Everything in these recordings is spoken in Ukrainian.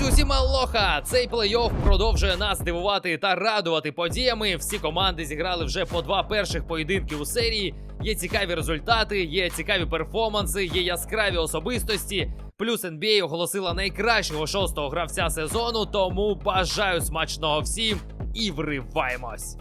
Друзі, усім алоха! Цей плей-офф продовжує нас дивувати та радувати подіями. Всі команди зіграли вже по два перших поєдинки у серії. Є цікаві результати, є цікаві перформанси, є яскраві особистості. Плюс NBA оголосила найкращого шостого гравця сезону. Тому бажаю смачного всім і вриваємось.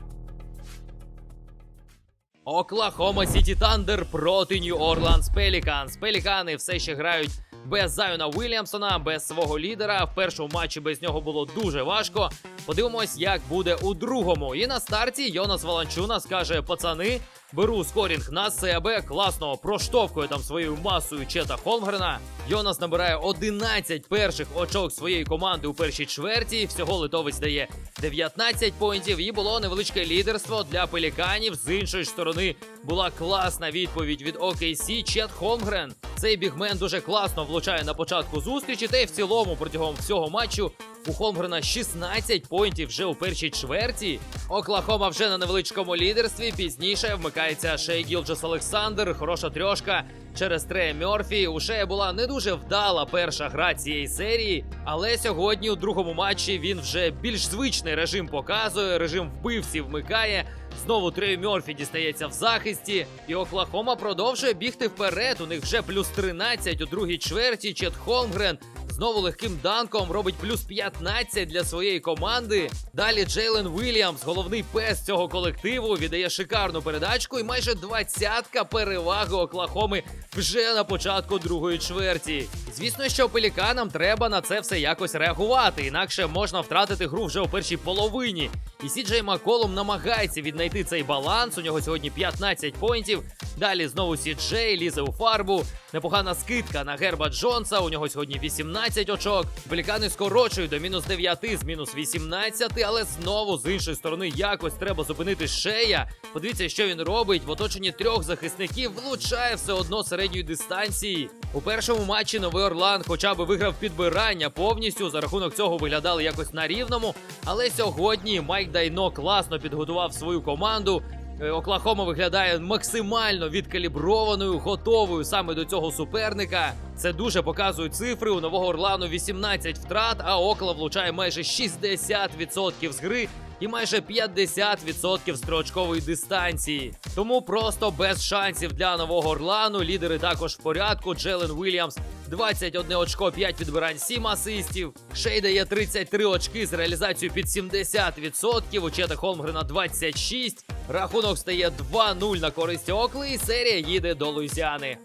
Оклахома Сіті Тандер проти Нью Орландс Пеліканс. Пелікани все ще грають без Зайона Уільямсона, без свого лідера. В першому матчі без нього було дуже важко. Подивимось, як буде у другому. І на старті Йонас Валанчуна скаже: пацани, беру скорінг на себе, класно проштовхує там своєю масою Чета Холмгрена. Йонас набирає 11 перших очок своєї команди у першій чверті. Всього литовець дає 19 поінтів. І було невеличке лідерство для пеліканів. З іншої ж сторони була класна відповідь від OKC Чет Холмгрен. Цей бігмен дуже класно влучає на початку зустрічі, та й в цілому протягом всього матчу у Холмгрена 16 поінтів вже у першій чверті. Оклахома вже на невеличкому лідерстві. Пізніше вмикається Шей Гілджес Олександр. Хороша трьошка через Трея Мьорфі. У Шея була не дуже вдала перша гра цієї серії, але сьогодні у другому матчі він вже більш звичний режим показує. Режим вбивців вмикає. Знову Трею Мьорфі дістається в захисті, і Оклахома продовжує бігти вперед. У них вже плюс 13 у другій чверті. Чет Холмгрен знову легким данком робить плюс 15 для своєї команди. Далі Джейлен Вільямс, головний пес цього колективу, віддає шикарну передачку і майже двадцятка переваги Оклахоми вже на початку другої чверті. Звісно, що пеліканам треба на це все якось реагувати, інакше можна втратити гру вже у першій половині. І Сіджей Маколум намагається віднайти цей баланс. У нього сьогодні 15 поінтів. Далі знову Сіджей лізе у фарбу. Непогана скидка на Герба Джонса. У нього сьогодні 18 очок. Пелікани скорочують до мінус 9 з мінус 18, але знову з іншої сторони якось треба зупинити шея. Подивіться, що він робить. В оточенні трьох захисників влучає все одно середньої дистанції. У першому матчі Новий Орлан хоча б виграв підбирання повністю. За рахунок цього виглядали якось на рівному. Але сьогодні Майк Дайно класно підготував свою команду. Е, Оклахома виглядає максимально відкаліброваною, готовою саме до цього суперника. Це дуже показують цифри. У нового Орлану 18 втрат, а Окла влучає майже 60% з гри і майже 50% з триочкової дистанції. Тому просто без шансів для нового Орлану. Лідери також в порядку. Джелен Вільямс 21 очко, 5 підбирань, 7 асистів. Шей дає 33 очки з реалізацією під 70%. У Чета Холмгрена 26. Рахунок стає 2-0 на користь Окли, і серія їде до Луїзіани.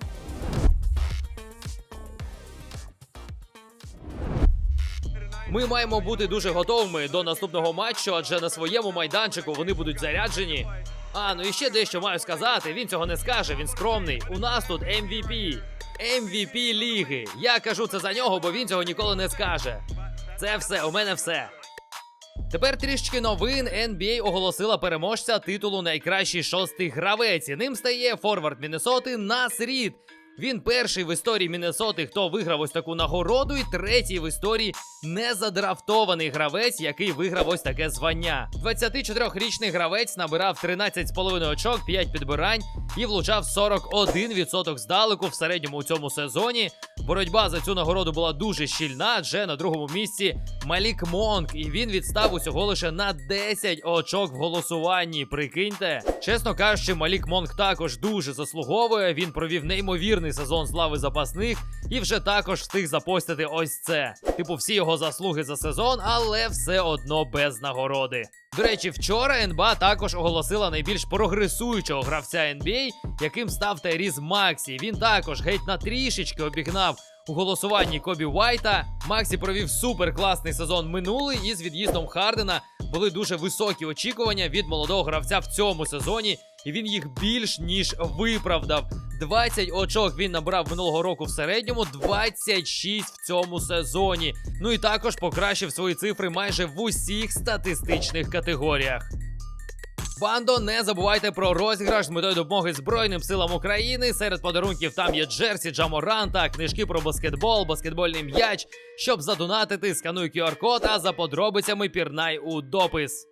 Ми маємо бути дуже готовими до наступного матчу, адже на своєму майданчику вони будуть заряджені. А, ну і ще дещо маю сказати. Він цього не скаже, він скромний. У нас тут MVP. MVP ліги. Я кажу це за нього, бо він цього ніколи не скаже. Це все, у мене все. Тепер трішки новин. NBA оголосила переможця титулу найкращий шостий гравець. Ним стає форвард Міннесоти Нас Рід. Він перший в історії Міннесоти, хто виграв ось таку нагороду, і третій в історії незадрафтований гравець, який виграв ось таке звання. 24-річний гравець набирав 13,5 очок, 5 підбирань і влучав 41% здалеку в середньому у цьому сезоні. Боротьба за цю нагороду була дуже щільна, адже на другому місці Малік Монк, і він відстав усього лише на 10 очок в голосуванні. Прикиньте, чесно кажучи, Малік Монк також дуже заслуговує. Він провів неймовірний сезон з запасних і вже також встиг запостити ось це. Типу, всі його заслуги за сезон, але все одно без нагороди. До речі, вчора НБА також оголосила найбільш прогресуючого гравця NBA, яким став Тайріз Максі. Він також геть на трішечки обігнав у голосуванні Кобі Уайта. Максі провів супер класний сезон минулий, і з від'їздом Хардена були дуже високі очікування від молодого гравця в цьому сезоні, і він їх більш ніж виправдав. 20 очок він набрав минулого року в середньому, 26 в цьому сезоні. Ну і також покращив свої цифри майже в усіх статистичних категоріях. Бандо, не забувайте про розіграш з метою допомоги Збройним силам України. Серед подарунків там є Джерсі Джаморанта, книжки про баскетбол, баскетбольний м'яч. Щоб задонатити, скануй QR-код, а за подробицями пірнай у допис.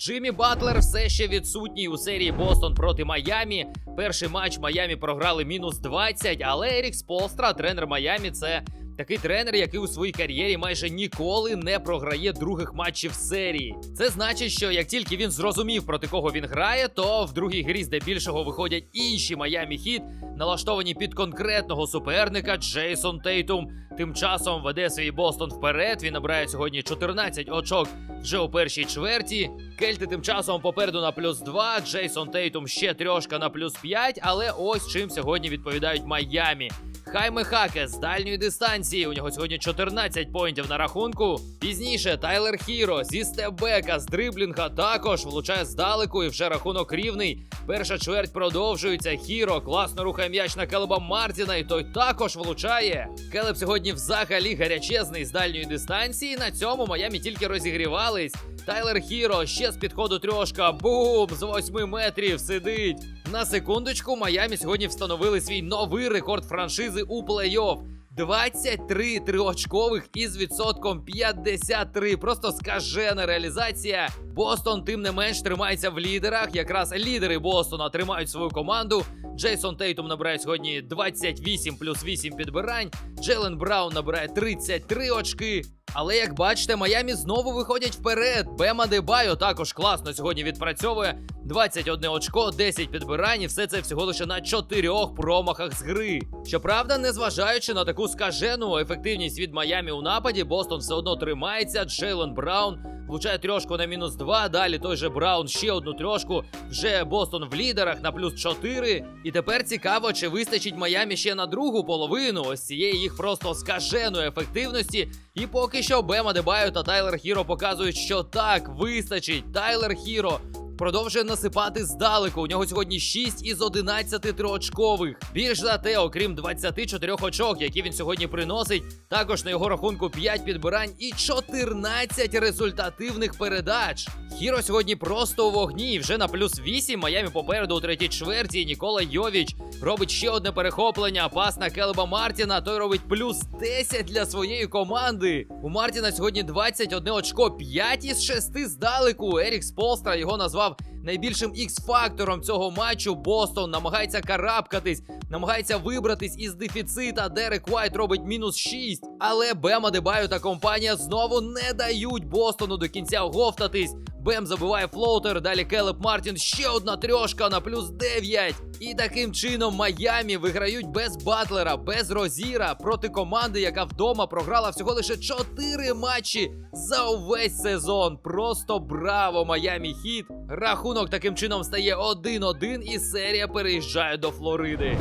Джиммі Батлер все ще відсутній у серії Бостон проти Майамі. Перший матч Майамі програли мінус 20, але Ерік Сполстра, тренер Майамі, це Такий тренер, який у своїй кар'єрі майже ніколи не програє других матчів серії. Це значить, що як тільки він зрозумів проти кого він грає, то в другій грі здебільшого виходять інші Майамі Хіт, налаштовані під конкретного суперника Джейсон Тейтум. Тим часом веде свій Бостон вперед. Він набирає сьогодні 14 очок вже у першій чверті. Кельти тим часом попереду на плюс 2, Джейсон Тейтум ще трьошка на плюс 5, але ось чим сьогодні відповідають Майамі. Хайме Хаке з дальньої дистанції. У нього сьогодні 14 поінтів на рахунку. Пізніше Тайлер Хіро зі стебека з дриблінга також влучає здалеку і вже рахунок рівний. Перша чверть продовжується. Хіро класно рухає м'яч на Келеба Мартіна, і той також влучає. Келеб сьогодні взагалі гарячезний з дальньої дистанції. На цьому Майамі тільки розігрівались. Тайлер Хіро ще з підходу трьошка. Бум! З 8 метрів сидить. На секундочку, Майамі сьогодні встановили свій новий рекорд франшизи у плей-офф. 23 триочкових із відсотком 53. Просто скажена реалізація. Бостон, тим не менш, тримається в лідерах. Якраз лідери Бостона тримають свою команду. Джейсон Тейтум набирає сьогодні 28 плюс 8 підбирань. Джелен Браун набирає 33 очки. Але як бачите, Майамі знову виходять вперед. Бема Дебайо також класно сьогодні відпрацьовує 21 очко, 10 підбирань, і все це всього лише на 4 промахах з гри. Щоправда, незважаючи на таку скажену ефективність від Майамі у нападі, Бостон все одно тримається. Джейлен Браун влучає трьошку на мінус 2. Далі той же Браун ще одну трьошку. Вже Бостон в лідерах на плюс 4. І тепер цікаво, чи вистачить Майамі ще на другу половину ось цієї їх просто скаженої ефективності. І поки що Бема Дебаю та Тайлер Хіро показують, що так вистачить. Тайлер Хіро продовжує насипати здалеку. У нього сьогодні 6 із 11 триочкових. Більш за те, окрім 24 очок, які він сьогодні приносить, також на його рахунку 5 підбирань і 14 результативних передач. Хіро сьогодні просто у вогні. І Вже на плюс 8 Майамі попереду у третій чверті. Нікола Йовіч робить ще одне перехоплення. Пас на Келеба Мартіна. Той робить плюс 10 для своєї команди. У Мартіна сьогодні 21 очко, 5 із 6 здалеку. Ерік Сполстра його назвав найбільшим ікс-фактором цього матчу. Бостон намагається карабкатись, намагається вибратись із дефіцита. Дерек Уайт робить мінус 6. Але Бема Дебаю та компанія знову не дають Бостону до кінця оговтатись. Бем забиває флоутер, далі Келеб Мартін ще одна трьошка на плюс 9. І таким чином Майамі виграють без Батлера, без Розіра проти команди, яка вдома програла всього лише 4 матчі за увесь сезон. Просто браво, Майамі Хіт. Рахунок таким чином стає 1-1 і серія переїжджає до Флориди.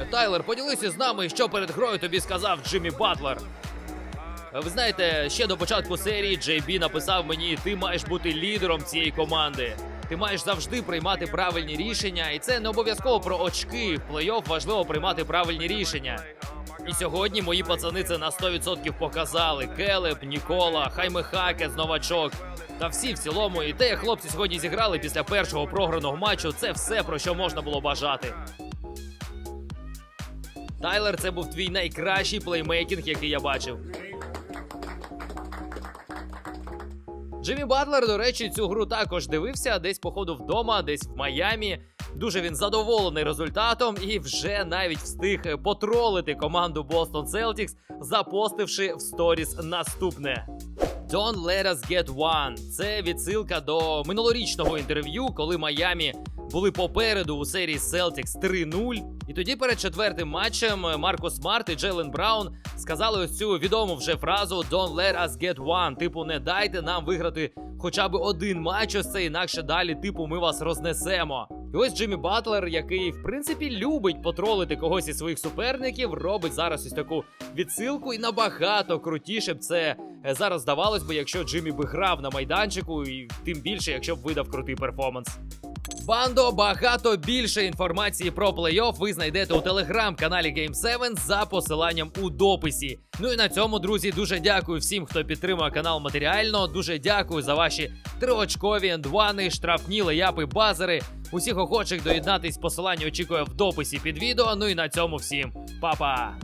Е, Тайлер, поділися з нами, що перед грою тобі сказав Джиммі Батлер. Е, Ви знаєте, ще до початку серії Джей Бі написав мені: ти маєш бути лідером цієї команди. Ти маєш завжди приймати правильні рішення, і це не обов'язково про очки. В плей-офф важливо приймати правильні рішення. І сьогодні мої пацани це на 100% показали. Келеб, Нікола, Хайме Хакес, новачок. Та всі в цілому, і те, як хлопці сьогодні зіграли після першого програного матчу, це все про що можна було бажати. Тайлер, це був твій найкращий плеймейкінг, який я бачив. Джиммі Батлер, до речі, цю гру також дивився десь, походу, вдома, десь в Майамі. Дуже він задоволений результатом і вже навіть встиг потролити команду Boston Celtics, запостивши в сторіс наступне. Don't let us get one. Це відсилка до минулорічного інтерв'ю, коли Майамі були попереду у серії Celtics 3-0. І тоді перед четвертим матчем Марко Смарт і Джейлен Браун сказали ось цю відому вже фразу Don't let us get one. Типу, не дайте нам виграти хоча б один матч ось це, інакше далі, типу, ми вас рознесемо. І ось Джиммі Батлер, який в принципі любить потролити когось із своїх суперників, робить зараз ось таку відсилку, і набагато крутіше б це е, зараз здавалось би, якщо Джиммі би грав на майданчику, і тим більше, якщо б видав крутий перформанс. Бандо, багато більше інформації про плей-офф ви знайдете у телеграм-каналі Game 7 за посиланням у дописі. Ну і на цьому, друзі, дуже дякую всім, хто підтримує канал матеріально. Дуже дякую за ваші триочкові ендвани, штрафні леяпи, базери. Усіх охочих доєднатись посилання очікує в дописі під відео. Ну і на цьому всім па-па!